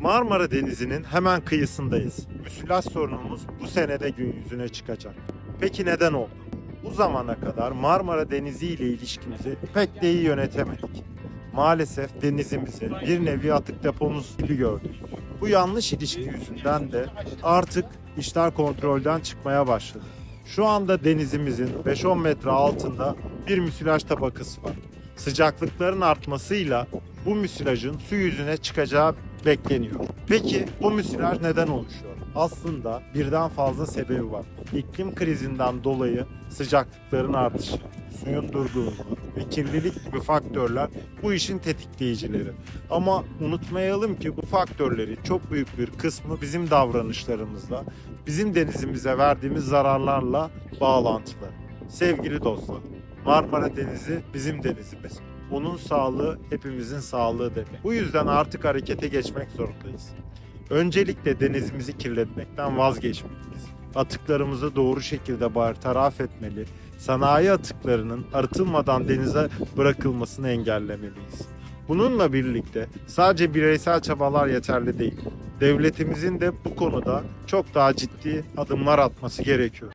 Marmara Denizi'nin hemen kıyısındayız. Müsilaj sorunumuz bu senede gün yüzüne çıkacak. Peki neden oldu? Bu zamana kadar Marmara Denizi ile ilişkimizi pek de iyi yönetemedik. Maalesef denizimizi bir nevi atık depomuz gibi gördük. Bu yanlış ilişki yüzünden de artık işler kontrolden çıkmaya başladı. Şu anda denizimizin 5-10 metre altında bir müsilaj tabakası var. Sıcaklıkların artmasıyla bu müsilajın su yüzüne çıkacağı bekleniyor. Peki bu müsilaj neden oluşuyor? Aslında birden fazla sebebi var. İklim krizinden dolayı sıcaklıkların artışı, suyun durgunluğu ve kirlilik gibi faktörler bu işin tetikleyicileri. Ama unutmayalım ki bu faktörleri çok büyük bir kısmı bizim davranışlarımızla, bizim denizimize verdiğimiz zararlarla bağlantılı. Sevgili dostlar, Marmara Denizi bizim denizimiz. Onun sağlığı hepimizin sağlığı demek. Bu yüzden artık harekete geçmek zorundayız. Öncelikle denizimizi kirletmekten vazgeçmeliyiz. Atıklarımızı doğru şekilde bartaraf etmeli. Sanayi atıklarının arıtılmadan denize bırakılmasını engellemeliyiz. Bununla birlikte sadece bireysel çabalar yeterli değil. Devletimizin de bu konuda çok daha ciddi adımlar atması gerekiyor.